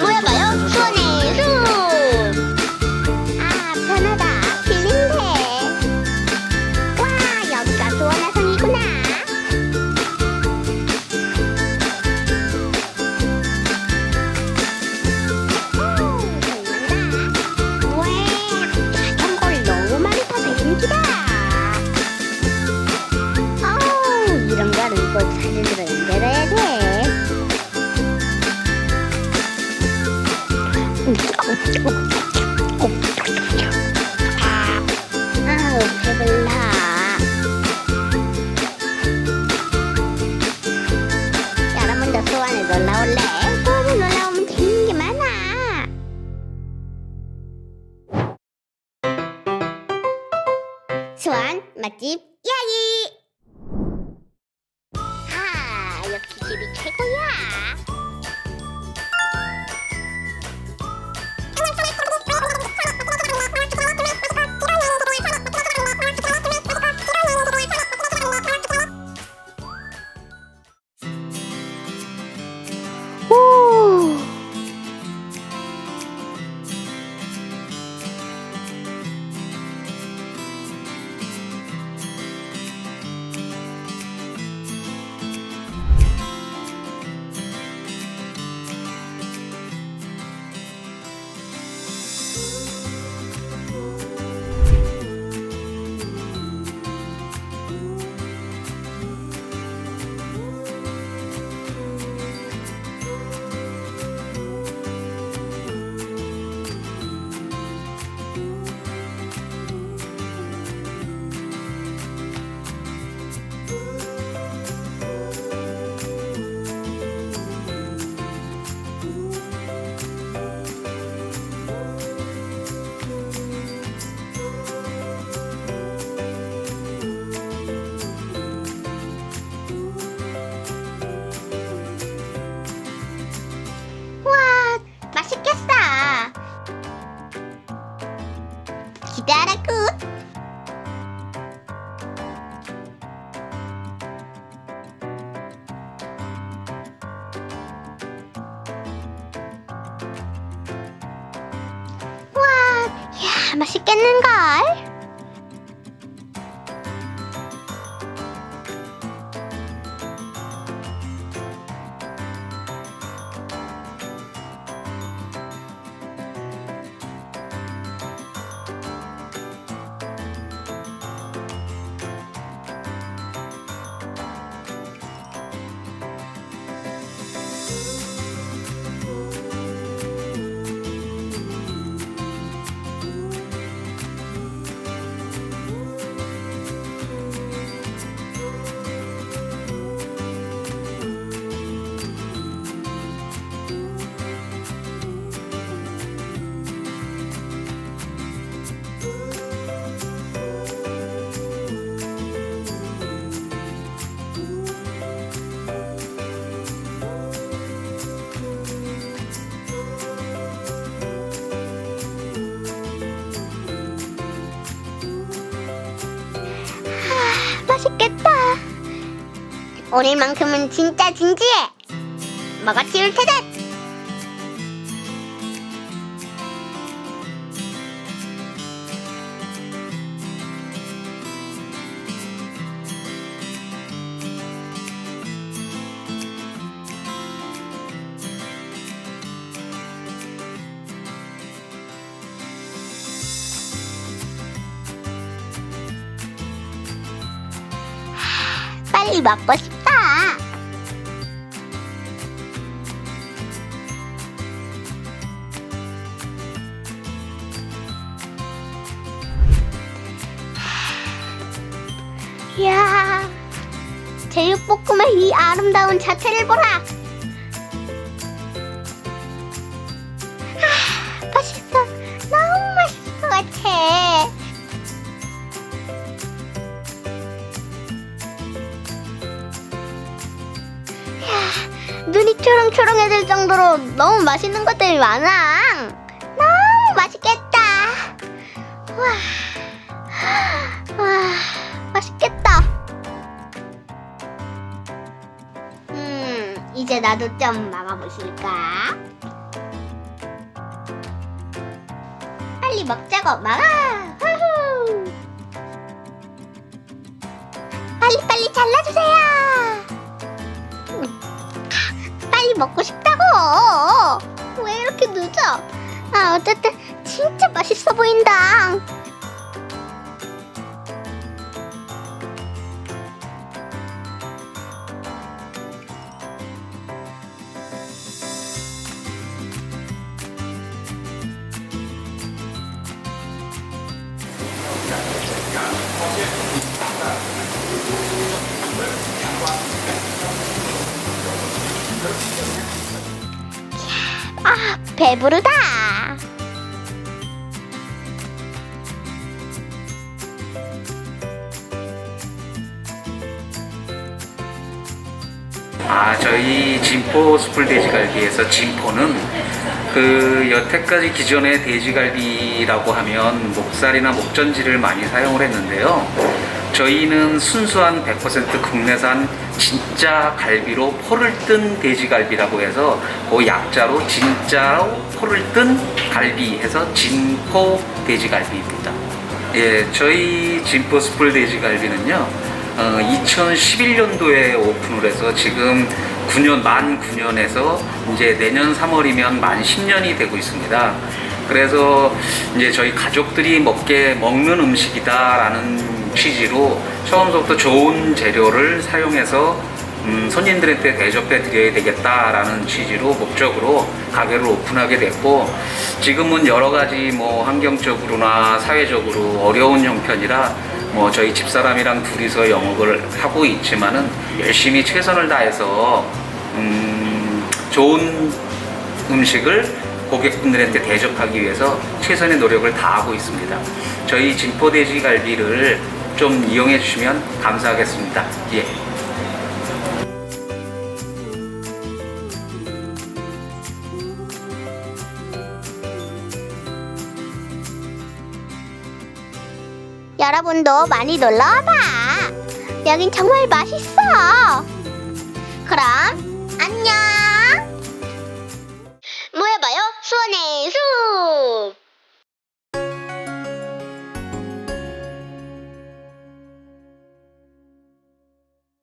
모여봐요. 수원의 숲 아 편하다. 힐링돼 와 여기가 수원화성이구나. 와 자전거를 너무 많이 타서 힘들다. 어우 이런 거는 꼭 사진으로 연결해야 돼 아우 배불러 여러분 맛있겠는걸? 오늘만큼은 진짜 진지해. 먹어 치울 테다. 빨리 먹고 싶 다. 이야, 제육볶음의 이 아름다운 자체를 보라. 너무 맛있는 것들이 많아. 너무 맛있겠다. 와, 와, 맛있겠다. 음, 이제 나도 좀 먹어보실까? 빨리 먹자고. 후후. 빨리 빨리 잘라주세요. 음. 빨리 먹고 싶다 고. 왜 이렇게 늦어? 아 어쨌든 진짜 맛있어 보인다. 아 배부르다. 아, 저희 진포 숯불 돼지갈비에서 진포는 그 여태까지 기존의 돼지갈비라고 하면 목살이나 목전지를 많이 사용을 했는데요. 저희는 순수한 100% 국내산 진짜 갈비로 포를 뜬 돼지갈비라고 해서 그 약자로 진짜로 포를 뜬 갈비 해서 진포 돼지갈비입니다. 예, 저희 진포 숯불 돼지갈비는요. 어, 2011년도에 오픈을 해서 지금 9년 만 9년에서 이제 내년 3월이면 만 10년이 되고 있습니다. 그래서 이제 저희 가족들이 먹게 먹는 음식이다라는 취지로 처음부터 좋은 재료를 사용해서 음, 손님들한테 대접해 드려야 되겠다라는 취지로 목적으로 가게를 오픈하게 됐고 지금은 여러 가지 뭐 환경적으로나 사회적으로 어려운 형편이라 뭐 저희 집사람이랑 둘이서 영업을 하고 있지만은 열심히 최선을 다해서 음, 좋은 음식을 고객분들한테 대접하기 위해서 최선의 노력을 다하고 있습니다. 저희 진포돼지 갈비를 좀 이용해 주시면 감사하겠습니다. 예. 여러분도 많이 놀러 와봐. 여긴 정말 맛있어. 그럼 안녕. 뭐 해봐요? 수원에서.